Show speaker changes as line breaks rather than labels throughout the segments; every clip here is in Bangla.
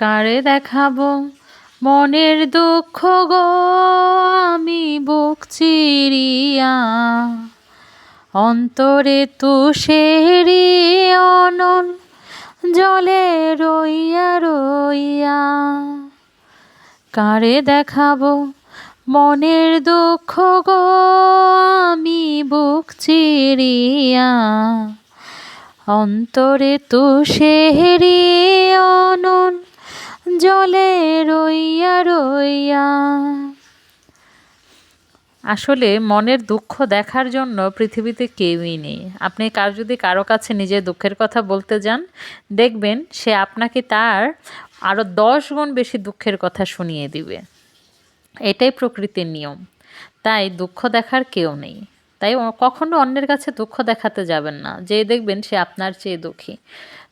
কারে দেখাবো। মনের দুঃখ গো, আমি বুক চিরিয়া। অন্তরে তুষেরি অনল, জলে রইয়া রইয়া। কারে দেখাবো? মনের দুঃখ গো, আমি বুক চিরিয়া। অন্তরে তুষেরি জলে রইয়া রইয়া। আসলে মনের দুঃখ দেখার জন্য পৃথিবীতে কেউই নেই। আপনি কার যদি কারও কাছে নিজের দুঃখের কথা বলতে যান, দেখবেন সে আপনাকে তার আরও দশ গুণ বেশি দুঃখের কথা শুনিয়ে দিবে। এটাই প্রকৃতির নিয়ম। তাই দুঃখ দেখার কেউ নেই। তাই কখনো অন্যের কাছে দুঃখ দেখাতে যাবেন না। যে দেখবেন সে আপনার চেয়ে দুঃখী।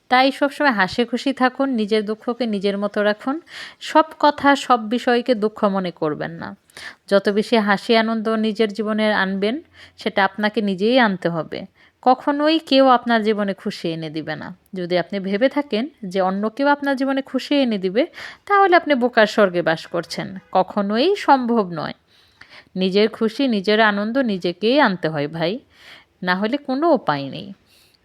তাই সবসময় হাসি খুশি থাকুন, নিজের দুঃখকে নিজের মতো রাখুন। সব কথা, সব বিষয়কে দুঃখ মনে করবেন না। যত বেশি হাসি, আনন্দ নিজের জীবনে আনবেন, সেটা আপনাকে নিজেই আনতে হবে। কখনোই কেউ আপনার জীবনে খুশি এনে দিবে না। যদি আপনি ভেবে থাকেন যে অন্য কেউ আপনার জীবনে খুশি এনে দিবে, তাহলে আপনি বোকার স্বর্গে বাস করছেন। কখনোই সম্ভব নয়। নিজের খুশি, নিজের আনন্দ নিজেকেই আনতে হয় ভাই। না হলে কোনো উপায় নেই।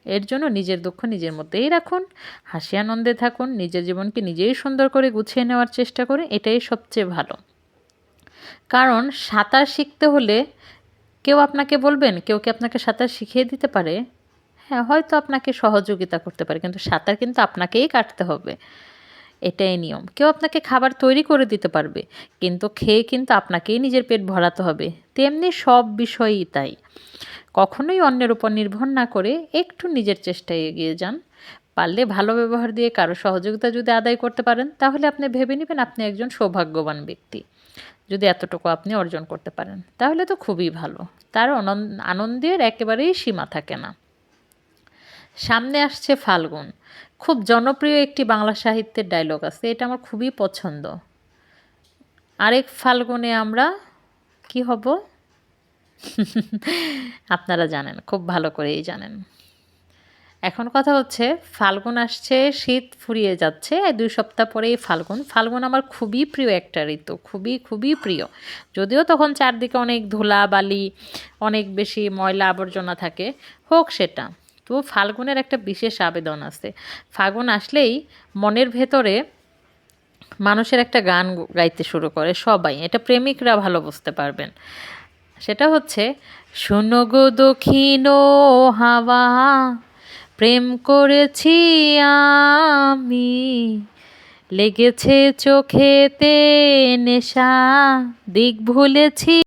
এর জন্য নিজের দুঃখ নিজের মধ্যেই রাখুন, হাসি আনন্দে থাকুন, নিজের জীবনকে নিজেই সুন্দর করে গুছিয়ে নেওয়ার চেষ্টা করে এটাই সবচেয়ে ভালো। কারণ সাঁতার শিখতে হলে কেউ আপনাকে বলবেন, কেউ কি আপনাকে সাঁতার শিখিয়ে দিতে পারে? হ্যাঁ হয়তো আপনাকে সহযোগিতা করতে পারে, কিন্তু সাঁতার কিন্তু আপনাকেই কাটতে হবে। এটাই নিয়ম। কেউ আপনাকে খাবার তৈরি করে দিতে পারবে, কিন্তু খেয়ে কিন্তু আপনাকেই নিজের পেট ভরাতে হবে। তেমনি সব বিষয়ই তাই। কখনোই অন্যের উপর নির্ভর না করে একটু নিজের চেষ্টায় এগিয়ে যান। পারলে ভালো ব্যবহার দিয়ে কারও সহযোগিতা যদি আদায় করতে পারেন, তাহলে আপনি ভেবে নেবেন আপনি একজন সৌভাগ্যবান ব্যক্তি। যদি এতটুকু আপনি অর্জন করতে পারেন, তাহলে তো খুবই ভালো। তার আনন্দের একেবারেই সীমা থাকে না। সামনে আসছে ফাল্গুন। খুব জনপ্রিয় একটি বাংলা সাহিত্যের ডায়লগ আছে, এটা আমার খুবই পছন্দ। আরেক ফাল্গুনে আমরা কি হব? আপনারা জানেন, খুব ভালো করেই জানেন। এখন কথা হচ্ছে, ফাল্গুন আসছে, শীত ফুরিয়ে যাচ্ছে দুই সপ্তাহ পরেই ফাল্গুন। ফাল্গুন আমার খুবই প্রিয় একটা ঋতু, খুবই খুবই প্রিয়। যদিও তখন চারদিকে অনেক ধুলা, বালি, অনেক বেশি ময়লা আবর্জনা থাকে, হোক সেটা। তো ফাল্গুনের একটা বিশেষ আবেদন আছে। ফাল্গুন আসলেই মনের ভেতরে মানুষের একটা গান গাইতে শুরু করে সবাই। এটা প্রেমিকরা ভালো বুঝতে পারবেন। সেটা হচ্ছে শোনো গো দক্ষিণ হাওয়া প্রেম করেছি আমি লেগেছে চোখেতে নেশা দিক ভুলেছি